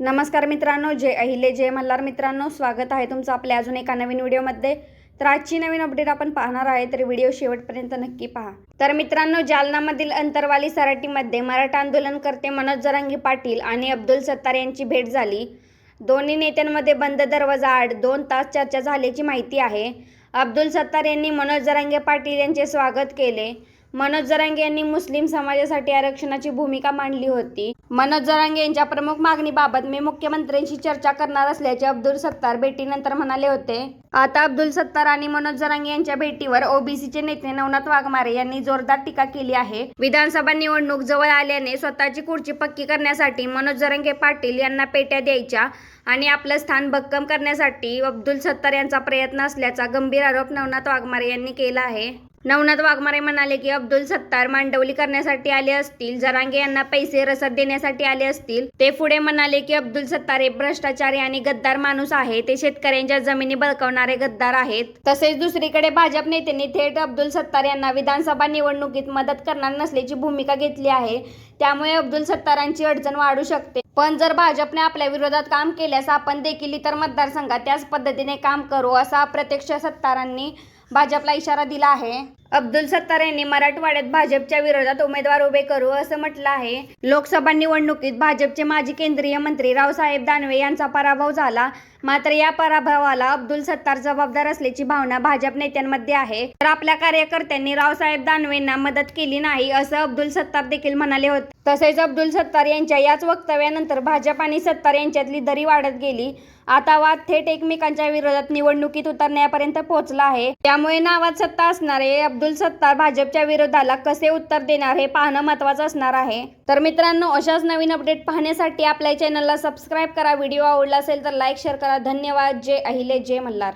नमस्कार मित्रांनो जय अहिले जय मल्हार मित्रांनो स्वागत आहे तुमचं आपल्या अजून एका नवीन व्हिडिओमध्ये. तर आजची नवीन अपडेट आपण पाहणार आहे तर व्हिडिओ शेवटपर्यंत नक्की पहा. तर मित्रांनो जालनामधील अंतरवाली सराटीमध्ये मराठा आंदोलनकर्ते मनोज जरांगी पाटील आणि अब्दुल सत्तार यांची भेट झाली. दोन्ही नेत्यांमध्ये बंद दरवाजा आड दोन तास चर्चा झाल्याची माहिती आहे. अब्दुल सत्तार यांनी मनोज जरांगे पाटील यांचे स्वागत केले. मनोज जरांगे यांनी मुस्लिम समाजासाठी आरक्षणाची भूमिका मांडली होती. मनोज जरांगे यांच्या प्रमुख मागणीबाबत मी मुख्यमंत्र्यांशी चर्चा करणार असल्याचे अब्दुल सत्तार भेटीनंतर म्हणाले होते. आता अब्दुल सत्तार आणि मनोज जरांगे यांच्या भेटीवर ओबीसीचे नेते नवनाथ वाघमारे यांनी जोरदार टीका केली आहे. विधानसभा निवडणूक जवळ आल्याने स्वतःची खुर्ची पक्की करण्यासाठी मनोज जरांगे पाटील यांना पेट्या द्यायच्या आणि आपलं स्थान भक्कम करण्यासाठी अब्दुल सत्तार यांचा प्रयत्न असल्याचा गंभीर आरोप नवनाथ वाघमारे यांनी केला आहे. नवनाथ वाघमारे म्हणाले की अब्दुल सत्तार मांडवली करण्यासाठी आले असतील जरांगे यांना पैसे रसद देण्यासाठी आले असतील. ते पुढे म्हणाले की अब्दुल सत्तार हे भ्रष्टाचारी आणि गद्दार माणूस आहे. ते शेतकऱ्यांच्या जमिनी बळकावणारे गद्दार आहेत. तसेच दुसरीकडे भाजप नेत्यांनी थेट अब्दुल सत्तार यांना विधानसभा निवडणुकीत मदत करणार नसल्याची भूमिका घेतली आहे. त्यामुळे अब्दुल सत्तारांची अडचण वाढू शकते. पण जर भाजपने आपल्या विरोधात काम केल्यास आपण देखील इतर मतदारसंघात त्याच पद्धतीने काम करू असा अप्रत्यक्ष सत्तारांनी भाजपला इशारा दिला आहे. अब्दुल सत्तार यांनी मराठवाड्यात भाजपच्या विरोधात उमेदवार उभे करू असं म्हटलं आहे. लोकसभा निवडणुकीत भाजपचे माजी केंद्रीय मंत्री रावसाहेब दानवे यांचा पराभव झाला. मात्र या पराभवाला अब्दुल सत्तार जबाबदार असल्याची भावना भाजप नेत्यांमध्ये आहे. तर आपल्या कार्यकर्त्यांनी रावसाहेब दानवेंना मदत केली नाही असं अब्दुल सत्तार देखील म्हणाले होते. तसेच अब्दुल सत्तार यांच्या याच वक्तव्यानंतर भाजप आणि सत्तार यांच्यातली दरी वाढत गेली. आता वाद थेट एकमेकांच्या विरोधात निवडणुकीत उतरण्यापर्यंत पोहोचला आहे. त्यामुळे नावात सत्ता असणारे अब्दुल सत्तार भाजपच्या विरोधाला कसे उत्तर देणार हे पाहणं महत्वाचं असणार आहे. तर मित्रांनो अशाच नवीन अपडेट पाहण्यासाठी आपल्या चॅनलला सबस्क्राईब करा. व्हिडिओ आवडला असेल तर लाईक शेअर करा. धन्यवाद. जय अहिले जय मल्हार.